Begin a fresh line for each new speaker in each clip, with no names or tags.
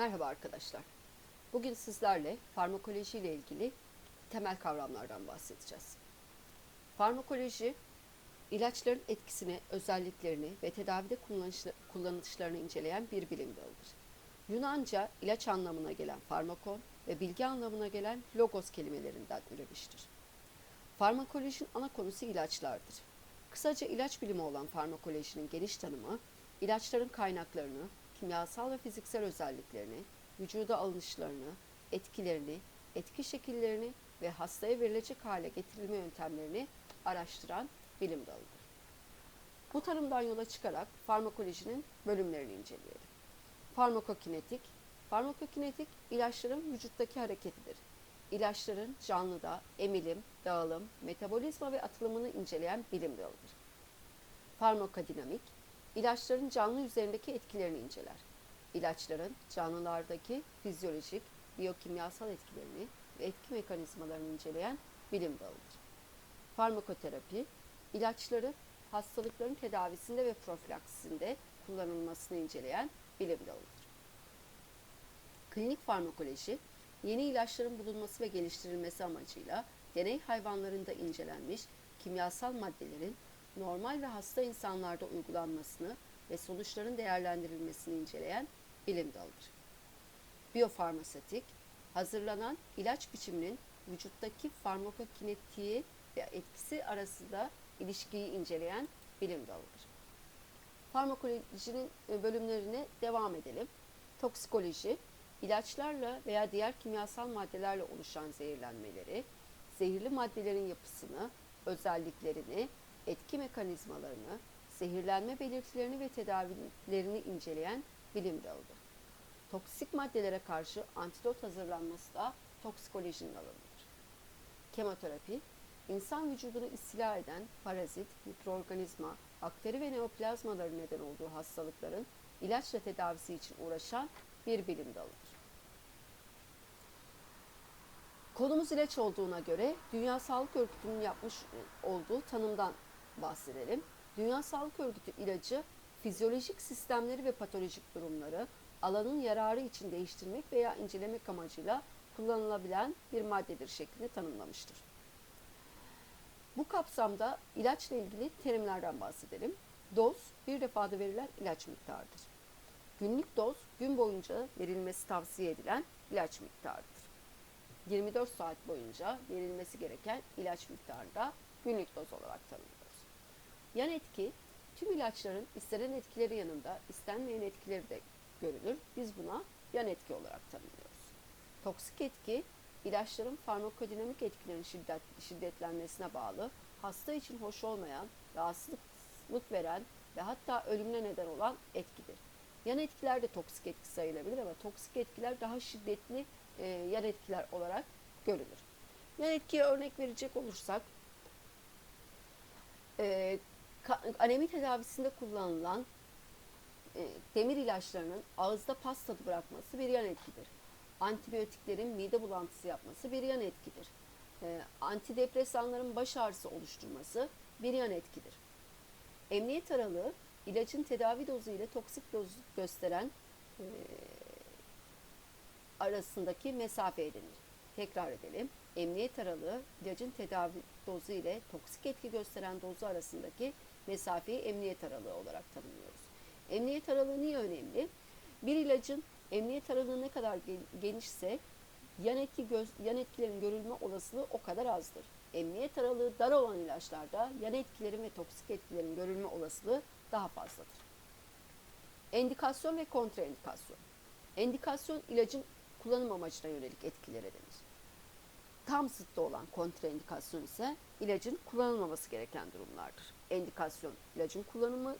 Merhaba arkadaşlar. Bugün sizlerle farmakoloji ile ilgili temel kavramlardan bahsedeceğiz. Farmakoloji, ilaçların etkisini, özelliklerini ve tedavide kullanışlarını inceleyen bir bilim dalıdır. Yunanca ilaç anlamına gelen farmakon ve bilgi anlamına gelen logos kelimelerinden üremiştir. Farmakolojinin ana konusu ilaçlardır. Kısaca ilaç bilimi olan farmakolojinin geniş tanımı, ilaçların kaynaklarını, kimyasal ve fiziksel özelliklerini, vücuda alınışlarını, etkilerini, etki şekillerini ve hastaya verilecek hale getirilme yöntemlerini araştıran bilim dalıdır. Bu tanımdan yola çıkarak farmakolojinin bölümlerini inceleyelim. Farmakokinetik, farmakokinetik ilaçların vücuttaki hareketidir. İlaçların canlıda emilim, dağılım, metabolizma ve atılımını inceleyen bilim dalıdır. Farmakodinamik, ilaçların canlı üzerindeki etkilerini inceler. İlaçların canlılardaki fizyolojik, biyokimyasal etkilerini ve etki mekanizmalarını inceleyen bilim dalıdır. Farmakoterapi, ilaçları hastalıkların tedavisinde ve profilaksisinde kullanılmasını inceleyen bilim dalıdır. Klinik farmakoloji, yeni ilaçların bulunması ve geliştirilmesi amacıyla deney hayvanlarında incelenmiş kimyasal maddelerin normal ve hasta insanlarda uygulanmasını ve sonuçların değerlendirilmesini inceleyen bilim dalıdır. Biyofarmasetik, hazırlanan ilaç biçiminin vücuttaki farmakokinetiği ve etkisi arasında ilişkiyi inceleyen bilim dalıdır. Farmakolojinin e, bölümlerine devam edelim. Toksikoloji, ilaçlarla veya diğer kimyasal maddelerle oluşan zehirlenmeleri, zehirli maddelerin yapısını, özelliklerini, etki mekanizmalarını, zehirlenme belirtilerini ve tedavilerini inceleyen bilim dalıdır. Toksik maddelere karşı antidot hazırlanması da toksikolojinin alanıdır. Kemoterapi, insan vücudunu istila eden parazit, mikroorganizma, bakteri ve neoplazmaların neden olduğu hastalıkların ilaçla tedavisi için uğraşan bir bilim dalıdır. Konumuz ilaç olduğuna göre Dünya Sağlık Örgütü'nün yapmış olduğu tanımdan bahsedelim. Dünya Sağlık Örgütü ilacı fizyolojik sistemleri ve patolojik durumları alanın yararı için değiştirmek veya incelemek amacıyla kullanılabilen bir maddedir şeklinde tanımlamıştır. Bu kapsamda ilaçla ilgili terimlerden bahsedelim. Doz, bir defada verilen ilaç miktarıdır. Günlük doz, gün boyunca verilmesi tavsiye edilen ilaç miktarıdır. 24 saat boyunca verilmesi gereken ilaç miktarı da günlük doz olarak tanımlıyoruz. Yan etki, tüm ilaçların istenen etkileri yanında istenmeyen etkileri de görülür. Biz buna yan etki olarak tanımlıyoruz. Toksik etki, ilaçların farmakodinamik etkilerin şiddet, şiddetlenmesine bağlı, hasta için hoş olmayan, rahatsızlık veren ve hatta ölümüne neden olan etkidir. Yan etkiler de toksik etki sayılabilir ama toksik etkiler daha şiddetli e, yan etkiler olarak görülür. Yan etkiye örnek verecek olursak, e, anemi tedavisinde kullanılan e, demir ilaçlarının ağızda pas tadı bırakması bir yan etkidir. Antibiyotiklerin mide bulantısı yapması bir yan etkidir. E, antidepresanların baş ağrısı oluşturması bir yan etkidir. Emniyet aralığı ilacın tedavi dozu ile toksik doz gösteren e, arasındaki mesafeye denir. Tekrar edelim. Emniyet aralığı ilacın tedavi dozu ile toksik etki gösteren dozu arasındaki mesafeyi emniyet aralığı olarak tanımlıyoruz. Emniyet aralığı niye önemli? Bir ilacın emniyet aralığı ne kadar genişse yan etki yan etkilerin görülme olasılığı o kadar azdır. Emniyet aralığı dar olan ilaçlarda yan etkilerin ve toksik etkilerin görülme olasılığı daha fazladır. Endikasyon ve kontraindikasyon. Endikasyon ilacın kullanım amacına yönelik etkilere denir. Tam zıttı olan kontraindikasyon ise ilacın kullanılmaması gereken durumlardır. Endikasyon ilacın kullanımı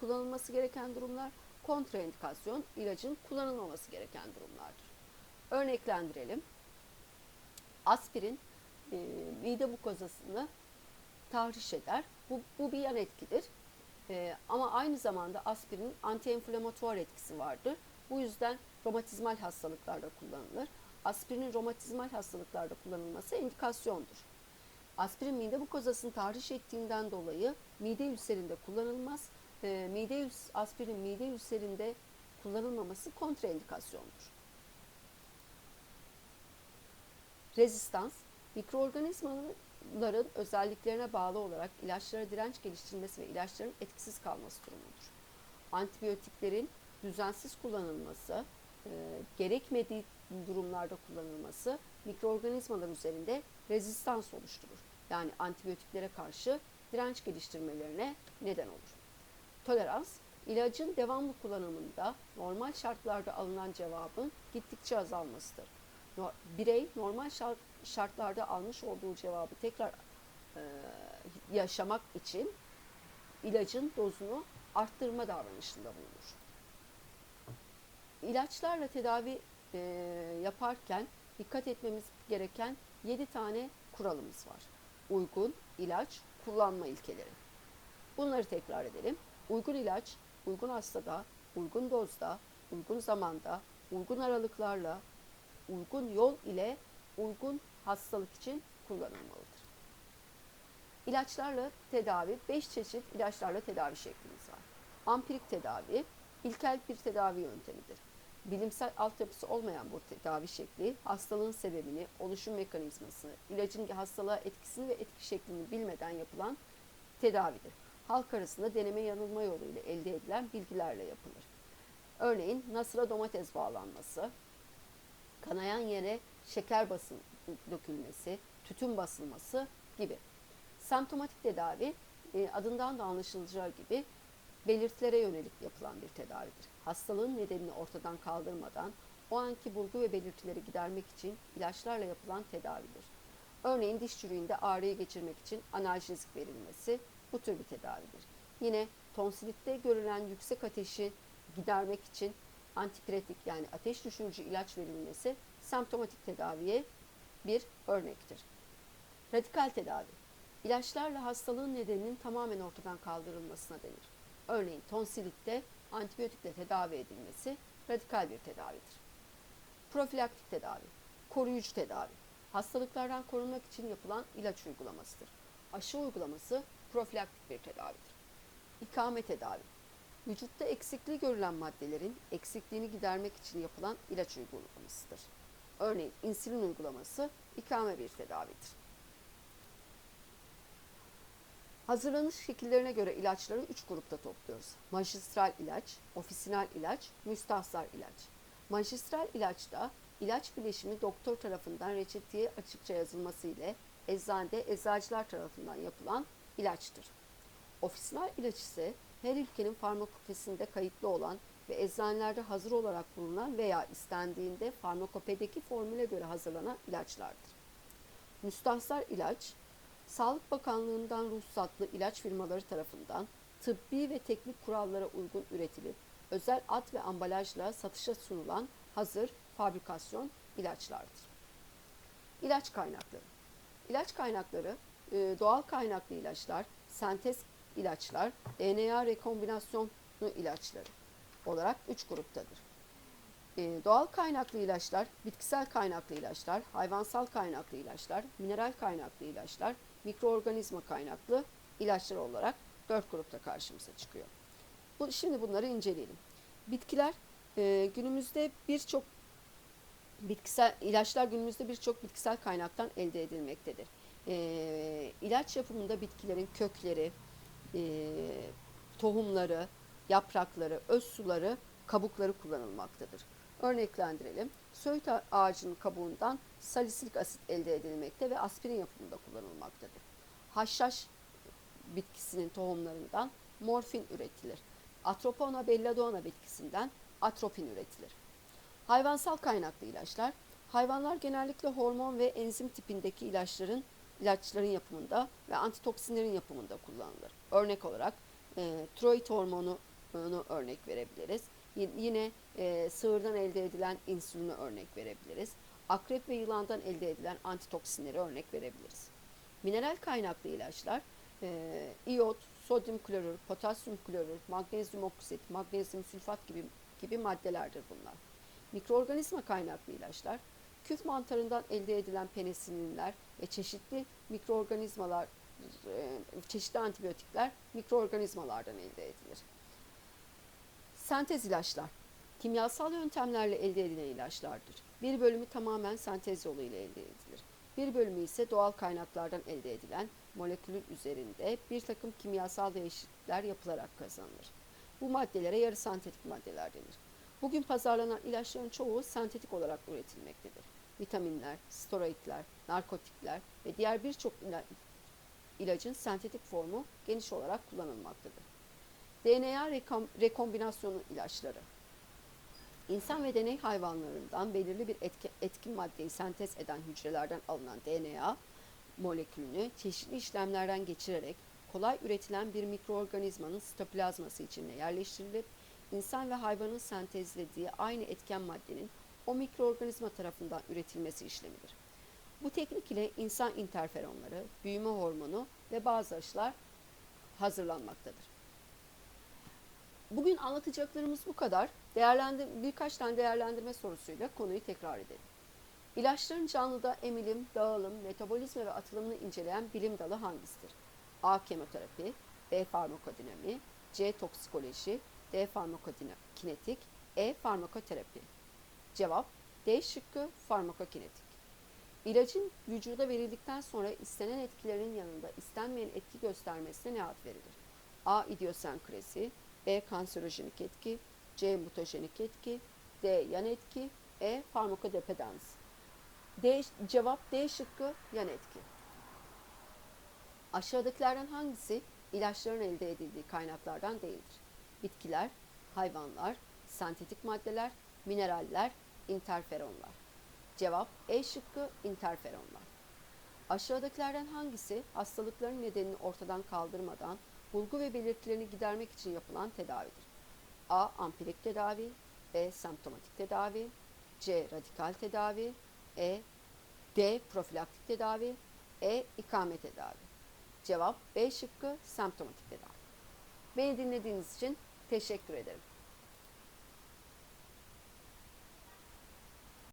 kullanılması gereken durumlar, kontraindikasyon ilacın kullanılmaması gereken durumlardır. Örneklendirelim. Aspirin e, mide mukozasını tahriş eder. Bu, bu bir yan etkidir. E, ama aynı zamanda aspirinin antiinflamatuar etkisi vardır. Bu yüzden romatizmal hastalıklarda kullanılır aspirinin romatizmal hastalıklarda kullanılması indikasyondur. Aspirin mide mukozasını tahriş ettiğinden dolayı mide ülserinde kullanılmaz. E, mide aspirin mide ülserinde kullanılmaması kontraindikasyondur. Rezistans, mikroorganizmaların özelliklerine bağlı olarak ilaçlara direnç geliştirmesi ve ilaçların etkisiz kalması durumudur. Antibiyotiklerin düzensiz kullanılması, e, gerekmediği durumlarda kullanılması mikroorganizmalar üzerinde rezistans oluşturur. Yani antibiyotiklere karşı direnç geliştirmelerine neden olur. Tolerans, ilacın devamlı kullanımında normal şartlarda alınan cevabın gittikçe azalmasıdır. Birey normal şart- şartlarda almış olduğu cevabı tekrar e, yaşamak için ilacın dozunu arttırma davranışında bulunur. İlaçlarla tedavi e, yaparken dikkat etmemiz gereken 7 tane kuralımız var. Uygun ilaç kullanma ilkeleri. Bunları tekrar edelim. Uygun ilaç, uygun hastada, uygun dozda, uygun zamanda, uygun aralıklarla, uygun yol ile uygun hastalık için kullanılmalıdır. İlaçlarla tedavi, 5 çeşit ilaçlarla tedavi şeklimiz var. Ampirik tedavi, ilkel bir tedavi yöntemidir. Bilimsel altyapısı olmayan bu tedavi şekli, hastalığın sebebini, oluşum mekanizmasını, ilacın hastalığa etkisini ve etki şeklini bilmeden yapılan tedavidir. Halk arasında deneme yanılma yoluyla elde edilen bilgilerle yapılır. Örneğin nasıra domates bağlanması, kanayan yere şeker basın dökülmesi, tütün basılması gibi. Semptomatik tedavi e, adından da anlaşılacağı gibi belirtilere yönelik yapılan bir tedavidir. Hastalığın nedenini ortadan kaldırmadan o anki bulgu ve belirtileri gidermek için ilaçlarla yapılan tedavidir. Örneğin diş çürüğünde ağrıyı geçirmek için analjezik verilmesi bu tür bir tedavidir. Yine tonsilitte görülen yüksek ateşi gidermek için antipiretik yani ateş düşürücü ilaç verilmesi semptomatik tedaviye bir örnektir. Radikal tedavi. İlaçlarla hastalığın nedeninin tamamen ortadan kaldırılmasına denir. Örneğin tonsilitte antibiyotikle tedavi edilmesi radikal bir tedavidir. Profilaktik tedavi, koruyucu tedavi, hastalıklardan korunmak için yapılan ilaç uygulamasıdır. Aşı uygulaması profilaktik bir tedavidir. İkame tedavi, vücutta eksikliği görülen maddelerin eksikliğini gidermek için yapılan ilaç uygulamasıdır. Örneğin insülin uygulaması ikame bir tedavidir. Hazırlanış şekillerine göre ilaçları üç grupta topluyoruz. Majistral ilaç, ofisinal ilaç, müstahsar ilaç. Majistral ilaçta ilaç bileşimi doktor tarafından reçeteye açıkça yazılması ile eczanede eczacılar tarafından yapılan ilaçtır. Ofisinal ilaç ise her ülkenin farmakopesinde kayıtlı olan ve eczanelerde hazır olarak bulunan veya istendiğinde farmakopedeki formüle göre hazırlanan ilaçlardır. Müstahsar ilaç, Sağlık Bakanlığı'ndan ruhsatlı ilaç firmaları tarafından tıbbi ve teknik kurallara uygun üretilip özel ad ve ambalajla satışa sunulan hazır fabrikasyon ilaçlardır. İlaç kaynakları. İlaç kaynakları e, doğal kaynaklı ilaçlar, sentez ilaçlar, DNA rekombinasyonlu ilaçları olarak üç gruptadır. E, doğal kaynaklı ilaçlar, bitkisel kaynaklı ilaçlar, hayvansal kaynaklı ilaçlar, mineral kaynaklı ilaçlar, mikroorganizma kaynaklı ilaçlar olarak dört grupta karşımıza çıkıyor. Bu, şimdi bunları inceleyelim. Bitkiler e, günümüzde birçok bitkisel ilaçlar günümüzde birçok bitkisel kaynaktan elde edilmektedir. E, ilaç yapımında bitkilerin kökleri, e, tohumları, yaprakları, öz suları, kabukları kullanılmaktadır. Örneklendirelim. Söğüt ağacının kabuğundan salisilik asit elde edilmekte ve aspirin yapımında kullanılmaktadır. Haşhaş bitkisinin tohumlarından morfin üretilir. Atropona belladonna bitkisinden atropin üretilir. Hayvansal kaynaklı ilaçlar, hayvanlar genellikle hormon ve enzim tipindeki ilaçların ilaçların yapımında ve antitoksinlerin yapımında kullanılır. Örnek olarak e, tiroid hormonunu örnek verebiliriz. Yine e, sığırdan elde edilen insülini örnek verebiliriz. Akrep ve yılandan elde edilen antitoksinleri örnek verebiliriz. Mineral kaynaklı ilaçlar e, iyot, sodyum klorür, potasyum klorür, magnezyum oksit, magnezyum sülfat gibi gibi maddelerdir bunlar. Mikroorganizma kaynaklı ilaçlar küf mantarından elde edilen penisilinler ve çeşitli mikroorganizmalar e, çeşitli antibiyotikler mikroorganizmalardan elde edilir. Sentez ilaçlar kimyasal yöntemlerle elde edilen ilaçlardır. Bir bölümü tamamen sentez yoluyla elde edilir. Bir bölümü ise doğal kaynaklardan elde edilen molekülün üzerinde bir takım kimyasal değişiklikler yapılarak kazanılır. Bu maddelere yarı sentetik maddeler denir. Bugün pazarlanan ilaçların çoğu sentetik olarak üretilmektedir. Vitaminler, steroidler, narkotikler ve diğer birçok ila- ilacın sentetik formu geniş olarak kullanılmaktadır. DNA rekom- rekombinasyonu ilaçları İnsan ve deney hayvanlarından belirli bir etki, etkin maddeyi sentez eden hücrelerden alınan DNA molekülünü çeşitli işlemlerden geçirerek kolay üretilen bir mikroorganizmanın sitoplazması içine yerleştirilip insan ve hayvanın sentezlediği aynı etken maddenin o mikroorganizma tarafından üretilmesi işlemidir. Bu teknik ile insan interferonları, büyüme hormonu ve bazı aşılar hazırlanmaktadır. Bugün anlatacaklarımız bu kadar. Değerlendir birkaç tane değerlendirme sorusuyla konuyu tekrar edelim. İlaçların canlıda emilim, dağılım, metabolizma ve atılımını inceleyen bilim dalı hangisidir? A. Kemoterapi B. Farmakodinami C. Toksikoloji D. Farmakokinetik E. Farmakoterapi Cevap D şıkkı farmakokinetik. İlacın vücuda verildikten sonra istenen etkilerinin yanında istenmeyen etki göstermesine ne ad verilir? A. İdiosenkrezi B. Kanserojenik etki C. Mutajenik etki D. Yan etki E. Farmakodependans D, cevap D şıkkı yan etki. Aşağıdakilerden hangisi ilaçların elde edildiği kaynaklardan değildir? Bitkiler, hayvanlar, sentetik maddeler, mineraller, interferonlar. Cevap E şıkkı interferonlar. Aşağıdakilerden hangisi hastalıkların nedenini ortadan kaldırmadan bulgu ve belirtilerini gidermek için yapılan tedavidir? A. Ampirik tedavi B. Semptomatik tedavi C. Radikal tedavi E. D. Profilaktik tedavi E. İkame tedavi Cevap B şıkkı semptomatik tedavi. Beni dinlediğiniz için teşekkür ederim.